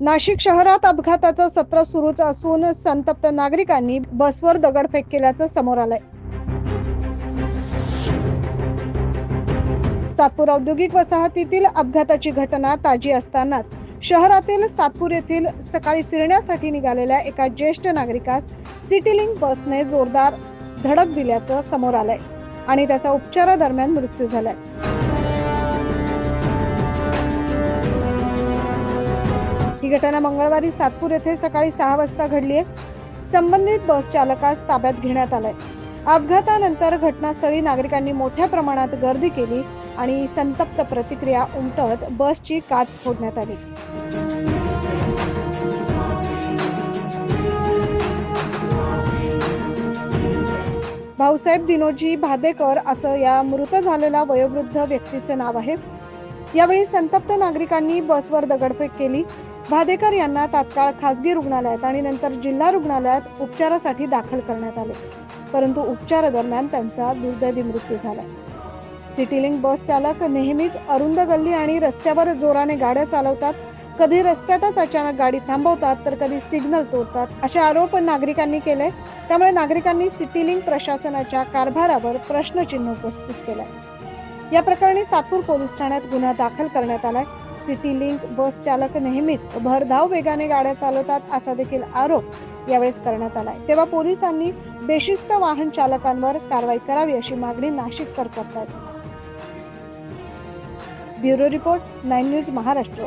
नाशिक शहरात अपघाताचं सत्र सुरूच असून संतप्त नागरिकांनी बसवर दगडफेक केल्याचं समोर आलंय. सातपूर औद्योगिक वसाहतीतील अपघाताची घटना ताजी असतानाच शहरातील सातपूर येथील सकाळी फिरण्यासाठी निघालेल्या एका ज्येष्ठ नागरिकास सिटीलिंग बसने जोरदार धडक दिल्याचं समोर आलंय आणि त्याचा उपचारादरम्यान मृत्यू झालाय. ही घटना मंगळवारी सातपूर येथे सकाळी सहा वाजता घडली आहे. संबंधित बस चालकास ताब्यात घेण्यात आलाय. अपघातानंतर घटनास्थळी नागरिकांनी मोठ्या प्रमाणात गर्दी केली आणि संतप्त प्रतिक्रिया उमटत बसची काच फोडण्यात आली. भाऊसाहेब दिनोजी भादेकर असं या मृत झालेल्या वयोवृद्ध व्यक्तीचं नाव आहे. यावेळी संतप्त नागरिकांनी बसवर दगडफेक केली. भादेकर यांना तात्काळ खासगी रुग्णालयात आणि नंतर जिल्हा रुग्णालयात उपचारासाठी दाखल करण्यात आले. परंतु उपचारादरम्यान त्यांचा दुर्दैवी मृत्यू झाला. सिटीलिंक बस चालक नेहमीच अरुंद गल्ली आणि रस्त्यावर जोराने गाड्या चालवतात. कधी रस्त्यातच अचानक गाडी थांबवतात तर कधी सिग्नल तोडतात असे आरोप नागरिकांनी केले. त्यामुळे नागरिकांनी सिटीलिंक प्रशासनाच्या कारभारावर प्रश्नचिन्ह उपस्थित केलंय या प्रकरणी सातपूर पोलीस ठाण्यात गुन्हा दाखल करण्यात आलाय. सिटी लिंक बस चालक नेहमीच भरधाव वेगाने गाड्या चालवतात असा देखील आरोप यावेळेस करण्यात आलाय. तेव्हा पोलिसांनी बेशिस्त वाहन चालकांवर कारवाई करावी अशी मागणी नाशिककर करतात bureau report nine news Maharashtra.